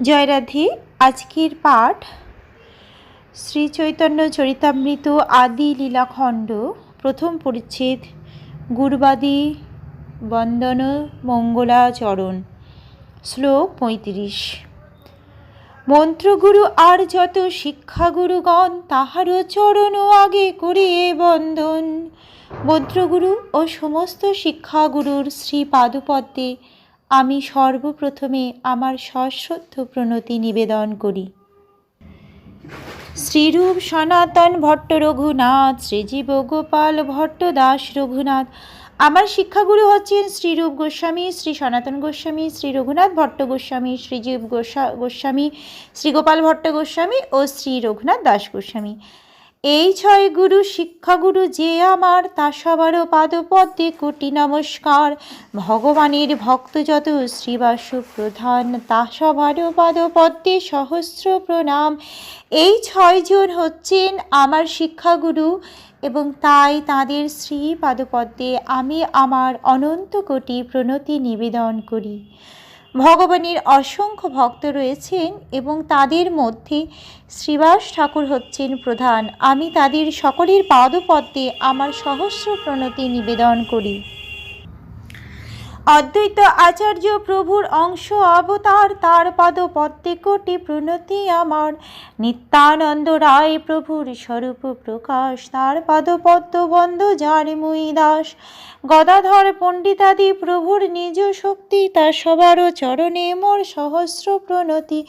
জয়রাধে, আজকের পাঠ শ্রী চৈতন্য চরিতামৃত আদি লীলাখণ্ড, প্রথম পরিচ্ছেদ, গুরুবাদী বন্দন মঙ্গলাচরণ, শ্লোক পঁয়ত্রিশ। মন্ত্রগুরু আর যত শিক্ষাগুরুগণ, তাহারও চরণ আগে করিয়ে বন্দন মন্ত্রগুরু ও সমস্ত শিক্ষাগুরুর শ্রী পাদপদ্মে আমি সর্বপ্রথমে আমার সশ্রদ্ধ প্রণতি নিবেদন করি। শ্রীরূপ সনাতন ভট্ট রঘুনাথ, শ্রীজীব গোপাল ভট্ট দাস রঘুনাথ, আমার শিক্ষাগুরু হচ্ছেন শ্রীরূপ গোস্বামী, শ্রী সনাতন গোস্বামী, শ্রী রঘুনাথ ভট্ট গোস্বামী, শ্রীজীব গোস্বা গোস্বামী, শ্রীগোপাল ভট্ট গোস্বামী ও শ্রী রঘুনাথ দাস গোস্বামী। এই ছয় গুরু শিক্ষাগুরু যে আমার, তা সবারও পাদপদ্মে কোটি নমস্কার। ভগবানের ভক্ত যত শ্রীবাসু প্রধান, তা সবারও পাদপদ্মে সহস্র প্রণাম। এই ছয়জন হচ্ছেন আমার শিক্ষাগুরু এবং তাই তাদের শ্রী পাদপদ্মে আমি আমার অনন্ত কোটি প্রণতি নিবেদন করি। ভগবানের অসংখ্য ভক্ত রয়েছেন এবং তাদের মধ্যে শ্রীবাস ঠাকুর হচ্ছেন প্রধান। আমি তাদের সকলের পাদপদ্মে আমার সহস্র প্রণতি নিবেদন করি। অদ্বৈত আচার্য প্রভুর অংশ অবতার, তার পাদ পদ্মে কোটি প্রণতি আমার। নিত্যানন্দ রায় প্রভুর স্বরূপ প্রকাশ, তার পাদ পদ্ম বন্ধ যার মুই দাস। গদাধর পণ্ডিতাদি প্রভুর নিজ শক্তি তা সবারও চরণে মোর সহস্র প্রণতি।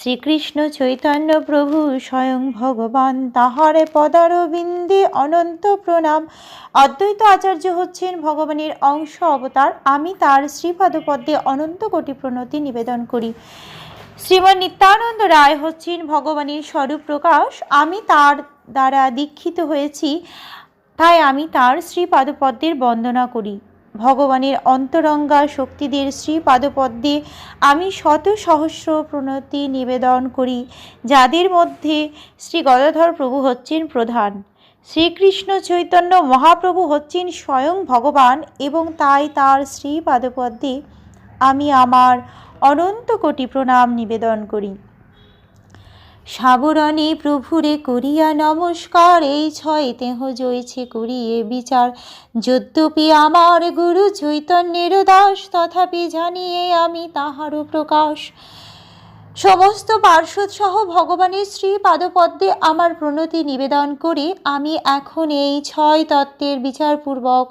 শ্রীকৃষ্ণ চৈতন্য প্রভু স্বয়ং ভগবান, তাহার পদারবিন্দে অনন্ত প্রণাম। অদ্বৈত আচার্য হচ্ছেন ভগবানের অংশ অবতার। আমি তার শ্রীপাদপদ্মে অনন্ত কোটি প্রণতি নিবেদন করি। শ্রীমন নিত্যানন্দ রায় হচ্ছেন ভগবানের স্বরূপ প্রকাশ আমি তার দ্বারা দীক্ষিত হয়েছি, তাই আমি তার শ্রীপাদপদ্মের বন্দনা করি। ভগবানের অন্তরঙ্গা শক্তিদের শ্রী পাদপদ্মে আমি শত সহস্র প্রণতি নিবেদন করি, যাদের মধ্যে শ্রী গদাধর প্রভু হচ্ছেন প্রধান। শ্রীকৃষ্ণ চৈতন্য মহাপ্রভু হচ্ছেন স্বয়ং ভগবান এবং তাই তার শ্রী পাদপদ্মে আমি আমার অনন্ত কোটি প্রণাম নিবেদন করি। সাবরণে প্রভুরে করিয়া নমস্কার, এই ছয় তেহ জয়ছে করিয়ে বিচার। যদ্যপি আমার গুরু চৈতন্যের দাস, তথাপি জানিয়ে আমি তাহারও প্রকাশ। সমস্ত পার্শ্বদ সহ ভগবানের শ্রী পাদপদ্মে আমার প্রণতি নিবেদন করে আমি এখন এই ছয় তত্ত্বের বিচারপূর্বক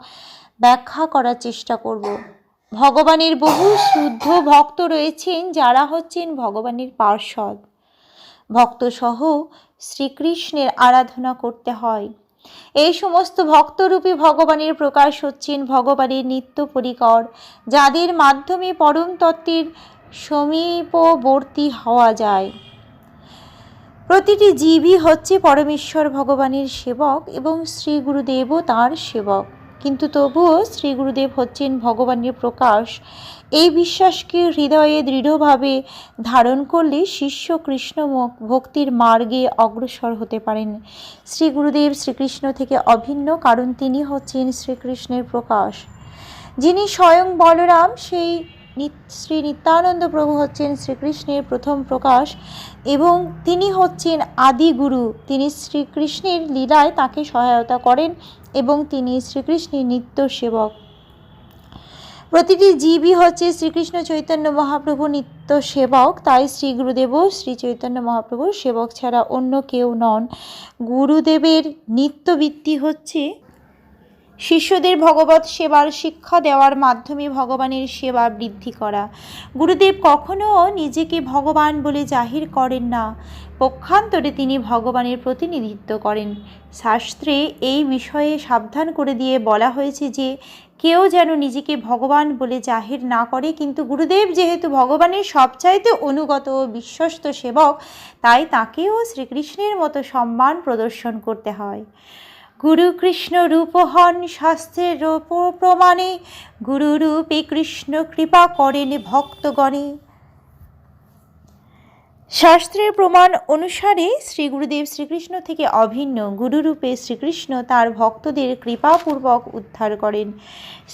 ব্যাখ্যা করার চেষ্টা করব। ভগবানের বহু শুদ্ধ ভক্ত রয়েছেন, যারা হচ্ছেন ভগবানের পার্শ্বদ। ভক্তসহ শ্রীকৃষ্ণের আরাধনা করতে হয়। এই সমস্ত ভক্তরূপী ভগবানের প্রকাশ হচ্ছেন ভগবানের নিত্য পরিকর, যাদের মাধ্যমে পরম তত্ত্বের সমীপবর্তী হওয়া যায়। প্রতিটি জীবই হচ্ছে পরমেশ্বর ভগবানের সেবক এবং শ্রী গুরুদেবও তাঁর সেবক। কিন্তু তবুও শ্রী গুরুদেব হচ্ছেন ভগবানের প্রকাশ। এই বিশ্বাসকে হৃদয়ে দৃঢ়ভাবে ধারণ করলে শিষ্য কৃষ্ণ ভক্তির মার্গে অগ্রসর হতে পারেন। শ্রী গুরুদেব শ্রীকৃষ্ণ থেকে অভিন্ন কারণ তিনি হচ্ছেন শ্রীকৃষ্ণের প্রকাশ। যিনি স্বয়ং বলরাম, সেই শ্রী নিত্যানন্দ প্রভু হচ্ছেন শ্রীকৃষ্ণের প্রথম প্রকাশ এবং তিনি হচ্ছেন আদি গুরু। তিনি শ্রীকৃষ্ণের লীলায় তাকে সহায়তা করেন এবং তিনি শ্রীকৃষ্ণের নিত্য সেবক। প্রতিটি জীবই হচ্ছে শ্রীকৃষ্ণ চৈতন্য মহাপ্রভু নিত্য সেবক, তাই শ্রী গুরুদেবও শ্রী চৈতন্য মহাপ্রভুর সেবক ছাড়া অন্য কেউ নন। গুরুদেবের নিত্যবৃত্তি হচ্ছে শিষ্যদের ভগবত সেবার শিক্ষা দেওয়ার মাধ্যমে ভগবানের সেবা বৃদ্ধি করা। গুরুদেব কখনো নিজেকে ভগবান বলে জাহির করেন না। পক্ষান্তরে তিনি ভগবানের প্রতিনিধিত্ব করেন। শাস্ত্রে এই বিষয়ে সাবধান করে দিয়ে বলা হয়েছে যে, কেউ যেন নিজেকে ভগবান বলে জাহির না করে, কিন্তু গুরুদেব যেহেতু ভগবানের সবচাইতে অনুগত ও বিশ্বস্ত সেবক, তাই তাকেও শ্রীকৃষ্ণের মতো সম্মান প্রদর্শন করতে হয়। গুরু কৃষ্ণ রূপ হন শাস্ত্রের রূপ প্রমাণে। গুরুরূপে কৃষ্ণ কৃপা করেন ভক্তগণে। শাস্ত্রের প্রমাণ অনুসারে শ্রী গুরুদেব শ্রীকৃষ্ণ থেকে অভিন্ন গুরুরূপে শ্রীকৃষ্ণ তার ভক্তদের কৃপাপূর্বক উদ্ধার করেন।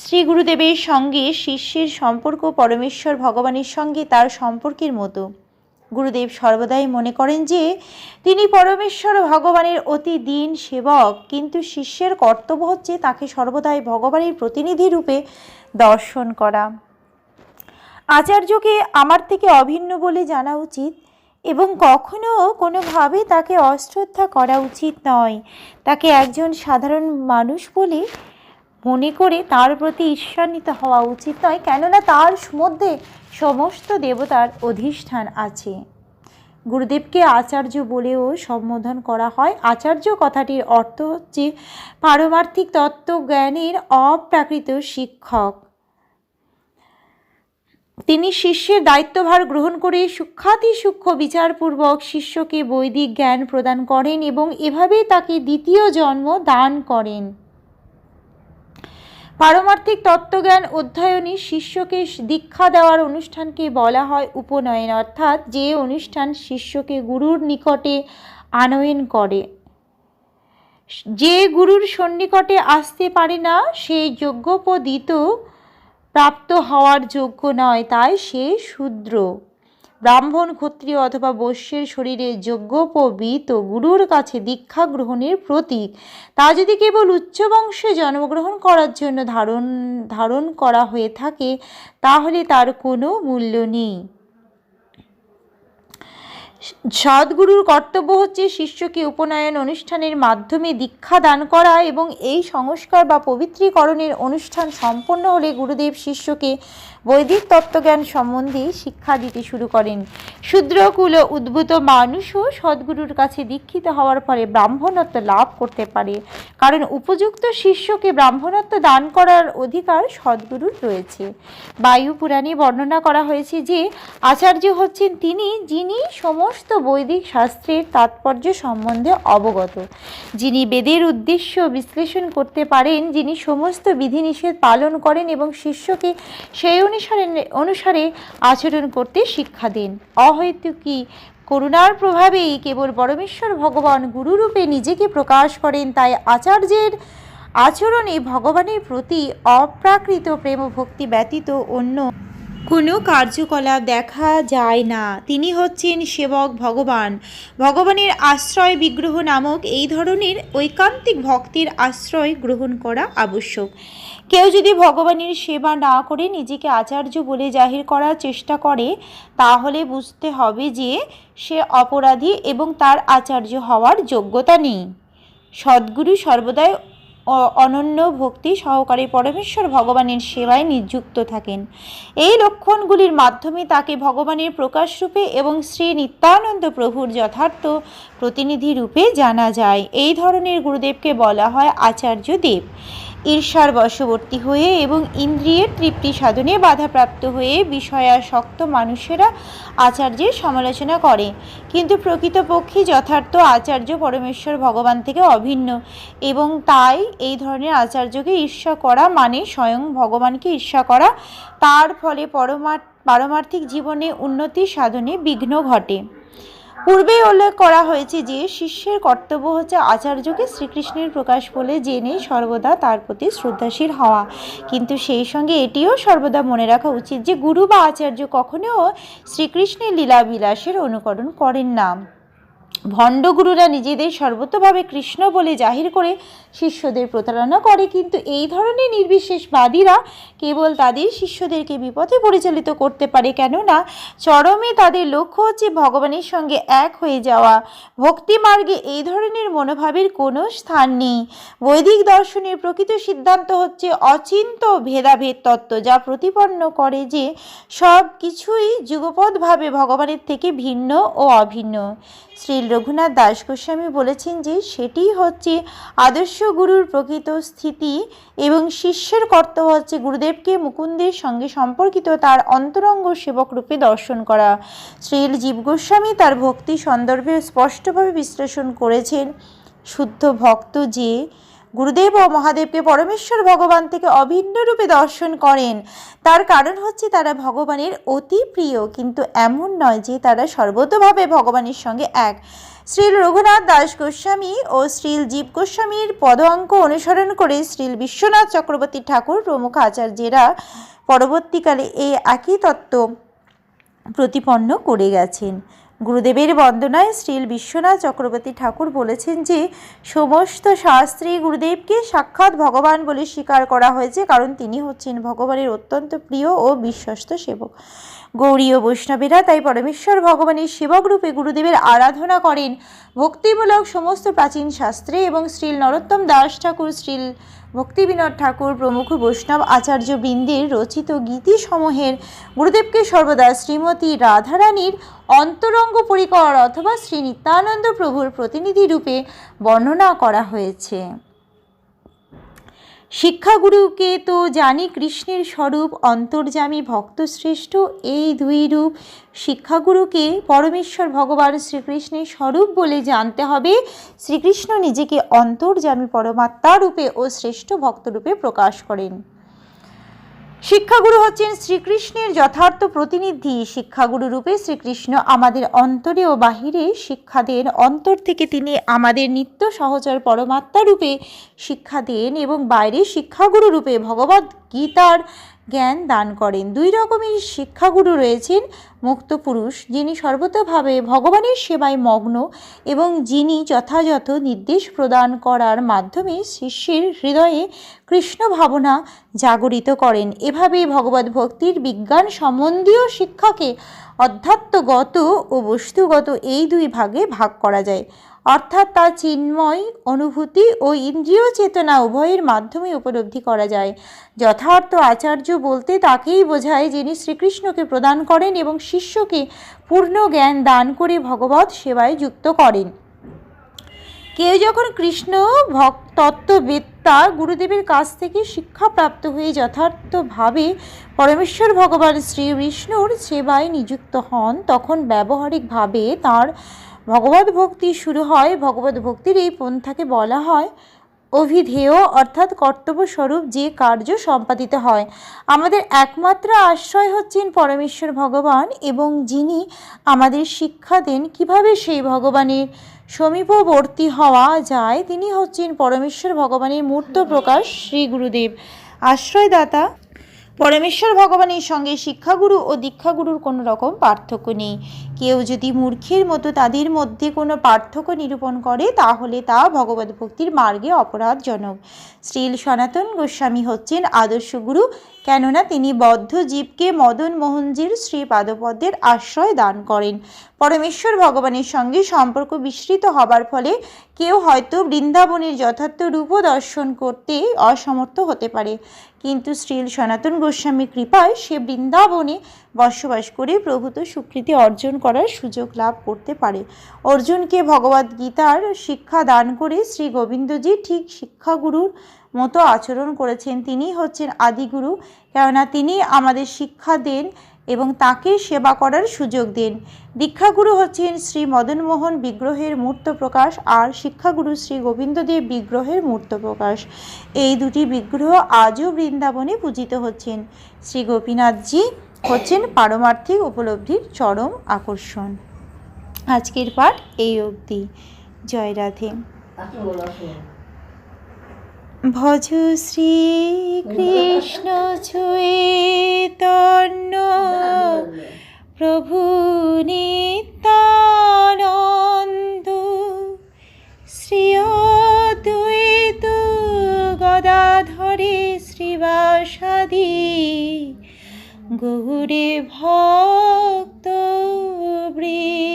শ্রী গুরুদেবের সঙ্গে শিষ্যের সম্পর্ক পরমেশ্বর ভগবানের সঙ্গে তার সম্পর্কের মতো। গুরুদেব সর্বদাই মনে করেন যে তিনি পরমেশ্বর ভগবানের অতি দিন সেবক, কিন্তু শিষ্যের কর্তব্য হচ্ছে তাকে সর্বদাই ভগবানের প্রতিনিধি রূপে দর্শন করা। আচার্যকে আমার থেকে অভিন্ন বলে জানা উচিত এবং কখনো কোনোভাবে তাকে অশ্রদ্ধা করা উচিত নয়। তাকে একজন সাধারণ মানুষ বলে মনে করে তার প্রতি ঈর্ষান্বিত হওয়া উচিত নয়, কেননা তার মধ্যে সমস্ত দেবতার অধিষ্ঠান আছে। গুরুদেবকে আচার্য বলেও সম্বোধন করা হয়। আচার্য কথাটির অর্থ হচ্ছে পারমার্থিক তত্ত্বজ্ঞানের অপ্রাকৃত শিক্ষক। তিনি শিষ্যের দায়িত্বভার গ্রহণ করে সূক্ষাতি সূক্ষ্ম বিচারপূর্বক শিষ্যকে বৈদিক জ্ঞান প্রদান করেন এবং এভাবেই তাকে দ্বিতীয় জন্ম দান করেন। পারমার্থিক তত্ত্বজ্ঞান অধ্যয়নে শিষ্যকে দীক্ষা দেওয়ার অনুষ্ঠানকে বলা হয় উপনয়ন, অর্থাৎ যে অনুষ্ঠান শিষ্যকে গুরুর নিকটে আনয়ন করে। যে গুরুর সন্নিকটে আসতে পারে না, সে যোগ্যপদিত প্রাপ্ত হওয়ার যোগ্য নয়, তাই সে শূদ্র। ব্রাহ্মণ, ক্ষত্রিয় অথবা বৈশ্যের শরীরে যোগ্যোপবীত গুরুর কাছে দীক্ষা গ্রহণের প্রতীক। তা যদি কেবল উচ্চ বংশে জন্মগ্রহণ করার জন্য ধারণ ধারণ করা হয়ে থাকে, তাহলে তার কোনো মূল্য নেই। সদ্গুরুর কর্তব্য হচ্ছে শিষ্যকে উপনয়ন অনুষ্ঠানের মাধ্যমে দীক্ষা দান করা এবং এই সংস্কার বা পবিত্রীকরণের অনুষ্ঠান সম্পন্ন হলে গুরুদেব শিষ্যকে বৈদিক তত্ত্বজ্ঞান সম্বন্ধে শিক্ষা দিতে শুরু করেন। শূদ্রকুল উদ্ভূত মানুষও সদ্গুরুর কাছে দীক্ষিত হওয়ার ফলে ব্রাহ্মণত্ব লাভ করতে পারে। কারণ উপযুক্ত শিষ্যকে ব্রাহ্মণত্ব দান করার অধিকার সদ্গুরুর রয়েছে। বায়ু পুরাণে বর্ণনা করা হয়েছে যে, আচার্য হচ্ছেন তিনি যিনি সমস্ত বৈদিক শাস্ত্রের তাৎপর্য সম্বন্ধে অবগত। যিনি বেদের উদ্দেশ্য বিশ্লেষণ করতে পারেন, যিনি সমস্ত বিধিনিষেধ পালন করেন এবং শিষ্যকে সেই অনুসারে অনুসারে আচরণ করতে শিক্ষা দেন। অহৈতুকী করুণার প্রভাবেই কেবল পরমেশ্বর ভগবান গুরুরূপে নিজেকে প্রকাশ করেন, তাই আচার্যের আচরণে ভগবানের প্রতি অপ্রাকৃত প্রেম ভক্তি ব্যতীত অন্য কোনো কার্যকলাপ দেখা যায় না। তিনি হচ্ছেন সেবক ভগবান। ভগবানের আশ্রয় বিগ্রহ নামক এই ধরনের ঐকান্তিক ভক্তির আশ্রয় গ্রহণ করা আবশ্যক। কেউ যদি ভগবানের সেবা না করে নিজেকে আচার্য বলে জাহির করার চেষ্টা করে, তাহলে বুঝতে হবে যে সে অপরাধী এবং তার আচার্য হওয়ার যোগ্যতা নেই। সদ্গুরু সর্বদাই অনন্য ভক্তি সহকারে পরমেশ্বর ভগবানের সেবায় নিযুক্ত থাকেন। এই লক্ষণগুলির মাধ্যমে তাকে ভগবানের প্রকাশরূপে এবং শ্রী নিত্যানন্দ প্রভুর যথার্থ প্রতিনিধি রূপে জানা যায়। এই ধরনের গুরুদেবকে বলা হয় আচার্য দেব। ঈর্ষার বশবর্তী হয়ে এবং ইন্দ্রিয়ের তৃপ্তি সাধনে বাধাপ্রাপ্ত হয়ে বিষয়াসক্ত মানুষেরা আচার্যের সমালোচনা করে। কিন্তু প্রকৃতপক্ষে যথার্থ আচার্য পরমেশ্বর ভগবান থেকে অভিন্ন এবং তাই এই ধরনের আচার্যকে ঈর্ষা করা মানে স্বয়ং ভগবানকে ঈর্ষা করা। তার ফলে পরমার পারমার্থিক জীবনে উন্নতি সাধনে বিঘ্ন ঘটে। পূর্বেই উল্লেখ করা হয়েছে যে শিষ্যের কর্তব্য হচ্ছে আচার্যকে শ্রীকৃষ্ণের প্রকাশ বলে জেনে সর্বদা তার প্রতি শ্রদ্ধাশীল হওয়া। কিন্তু সেই সঙ্গে এটিও সর্বদা মনে রাখা উচিত যে গুরু বা আচার্য কখনো শ্রীকৃষ্ণের লীলাবিলাসের অনুকরণ করেন না। ভণ্ডগুরুরা নিজেদের সর্বতভাবে কৃষ্ণ বলে জাহির করে শিষ্যদের প্রতারণা করে, কিন্তু এই ধরনের নির্বিশেষবাদীরা কেবল তাদের শিষ্যদেরকে বিপথে পরিচালিত করতে পারে কেননা চরমে তাদের লক্ষ্য হচ্ছে ভগবানের সঙ্গে এক হয়ে যাওয়া। ভক্তি মার্গে এই ধরনের মনোভাবের কোনো স্থান নেই। বৈদিক দর্শনের প্রকৃত সিদ্ধান্ত হচ্ছে অচিন্ত ভেদাভেদ তত্ত্ব যা প্রতিপন্ন করে যে সব কিছুই যুগপৎভাবে ভগবানের থেকে ভিন্ন ও অভিন্ন। শ্রী রঘুনাথ দাস গোস্বামী বলেছেন যে সেটি হচ্ছে আদর্শ গুরুর প্রকৃত স্থিতি এবং শিষ্যের কর্তব্য হচ্ছে গুরুদেবকে মুকুন্দের সঙ্গে সম্পর্কিত তার অন্তরঙ্গ সেবক রূপে দর্শন করা। শ্রীল জীব গোস্বামী তার ভক্তি সন্দর্ভে স্পষ্টভাবে বিশ্লেষণ করেছেন। শুদ্ধ ভক্ত যে গুরুদেব ও মহাদেবকে পরমেশ্বর ভগবান থেকে অভিন্ন রূপে দর্শন করেন। তার কারণ হচ্ছে তারা ভগবানের অতি প্রিয়, কিন্তু এমন নয় যে তারা সর্বতভাবে ভগবানের সঙ্গে এক। শ্রীল রঘুনাথ দাস গোস্বামী ও শ্রীল জীব গোস্বামীর পদাঙ্ক অনুসরণ করে শ্রীল বিশ্বনাথ চক্রবর্তী ঠাকুর প্রমুখ আচার্যেরা পরবর্তীকালে এই একই তত্ত্ব প্রতিপন্ন করে গেছেন। গুরুদেবের বন্দনায় শ্রীল বিশ্বনাথ চক্রবর্তী ঠাকুর বলেছেন যে, সমস্ত শাস্ত্রী গুরুদেবকে সাক্ষাৎ ভগবান বলে স্বীকার করা হয়েছে, কারণ তিনি হচ্ছেন ভগবানের অত্যন্ত প্রিয় ও বিশ্বস্ত সেবক। গৌরী ও বৈষ্ণবেরা তাই পরমেশ্বর ভগবানের সেবক রূপে গুরুদেবের আরাধনা করেন। ভক্তিমূলক সমস্ত প্রাচীন শাস্ত্রে এবং শ্রীল নরোত্তম দাস ঠাকুর, শ্রীল ভক্তিবিনোদ ঠাকুর প্রমুখ বৈষ্ণব আচার্য বৃন্দের রচিত গীতিসমূহের গুরুদেবকে সর্বদা শ্রীমতী রাধারানীর অন্তরঙ্গ পরিকর অথবা শ্রী নিত্যানন্দ প্রভুর প্রতিনিধি রূপে বর্ণনা করা হয়েছে। শিক্ষাগুরুকে তো জানি কৃষ্ণের স্বরূপ, অন্তর্যামী ভক্তশ্রেষ্ঠ, এই দুই রূপ শিক্ষাগুরুকে পরমেশ্বর ভগবান শ্রীকৃষ্ণের স্বরূপ বলে জানতে হবে। শ্রীকৃষ্ণ নিজেকে অন্তর্যামী পরমাত্মা রূপে ও শ্রেষ্ঠ ভক্তরূপে প্রকাশ করেন। শিক্ষাগুরু হচ্ছেন শ্রীকৃষ্ণের যথার্থ প্রতিনিধি। শিক্ষাগুরু রূপে শ্রীকৃষ্ণ আমাদের অন্তরে ও বাহিরে শিক্ষা দেন। অন্তর থেকে তিনি আমাদের নিত্য সহচর পরমাত্মা রূপে শিক্ষা দেন এবং বাইরে শিক্ষাগুরু রূপে ভগবত গীতার জ্ঞান দান করেন। দুই রকমের শিক্ষাগুরু রয়েছেন। মুক্ত পুরুষ, যিনি সর্বতভাবে ভগবানের সেবায় মগ্ন এবং যিনি যথাযথ নির্দেশ প্রদান করার মাধ্যমে শিষ্যের হৃদয়ে কৃষ্ণ ভাবনা জাগরিত করেন। এভাবে ভগবত ভক্তির বিজ্ঞান সম্বন্ধীয় শিক্ষাকে অধ্যাত্মগত ও বস্তুগত এই দুই ভাগে ভাগ করা যায়। অর্থাৎ তা চিন্ময় অনুভূতি ও ইন্দ্রিয় চেতনা উভয়ের মাধ্যমে উপলব্ধি করা যায়। যথার্থ আচার্য বলতে তাকেই বোঝায় যিনি শ্রীকৃষ্ণকে প্রদান করেন এবং শিষ্যকে পূর্ণ জ্ঞান দান করে ভগবত সেবায় যুক্ত করেন। কেউ যখন কৃষ্ণ ভক্ত তত্ত্ববেত্তা গুরুদেবের কাছ থেকে শিক্ষাপ্রাপ্ত হয়ে যথার্থভাবে পরমেশ্বর ভগবান শ্রী বিষ্ণুর সেবায় নিযুক্ত হন, তখন ব্যবহারিকভাবে তার ভগবত ভক্তি শুরু হয়। ভগবত ভক্তির এই পন্থাকে বলা হয় অভিধেয়, অর্থাৎ কর্তব্যস্বরূপ যে কার্য সম্পাদিত হয়। আমাদের একমাত্র আশ্রয় হচ্ছেন পরমেশ্বর ভগবান এবং যিনি আমাদের শিক্ষা দেন। কীভাবে সেই ভগবানের সমীপবর্তী হওয়া যায়, তিনি হচ্ছেন পরমেশ্বর ভগবানের মূর্ত প্রকাশ শ্রী গুরুদেব। আশ্রয়দাতা, পরমেশ্বর ভগবানের সঙ্গে শিক্ষাগুরু ও দীক্ষাগুরুর কোনো রকম পার্থক্য নেই। কেউ যদি মূর্খের মতো তাদের মধ্যে কোনো পার্থক্য নিরূপণ করে, তাহলে তা ভগবত ভক্তির মার্গে অপরাধজনক। শ্রীল সনাতন গোস্বামী হচ্ছেন আদর্শ গুরু কেননা তিনি বদ্ধ জীবকে মদন মোহনজির শ্রী পাদপদ্মের আশ্রয় দান করেন। পরমেশ্বর ভগবানের সঙ্গে সম্পর্ক বিস্তৃত হবার ফলে কেউ হয়তো বৃন্দাবনের যথার্থ রূপ দর্শন করতে অসমর্থ হতে পারে। কিন্তু শ্রীল সনাতন গোস্বামী কৃপায় সে বৃন্দাবনে বসবাস করে প্রভূত স্বীকৃতি অর্জন করার সুযোগ লাভ করতে পারে। অর্জুনকে ভগবদ্গীতার শিক্ষা দান করে শ্রী গোবিন্দজি ঠিক শিক্ষাগুরুর মতো আচরণ করেছেন। তিনি হচ্ছেন আদিগুরু, কেননা তিনি আমাদের শিক্ষা দেন এবং তাকে সেবা করার সুযোগ দেন। দীক্ষাগুরু হচ্ছেন শ্রী মদনমোহন বিগ্রহের মূর্ত প্রকাশ আর শিক্ষাগুরু শ্রী গোবিন্দদেব বিগ্রহের মূর্ত প্রকাশ। এই দুটি বিগ্রহ আজও বৃন্দাবনে পূজিত হচ্ছেন। শ্রী গোপীনাথজি হচ্ছেন পারমার্থিক উপলব্ধির চরম আকর্ষণ। আজকের পাঠ এই অবধি। জয় রাধে। ভজ শ্রী শ্রীকৃষ্ণ চৈতন্য প্রভু নিত্যানন্দ শ্রী অদ্বৈত গদাধরে শ্রীবাসাদি গৌরে ভক্ত বৃন্দ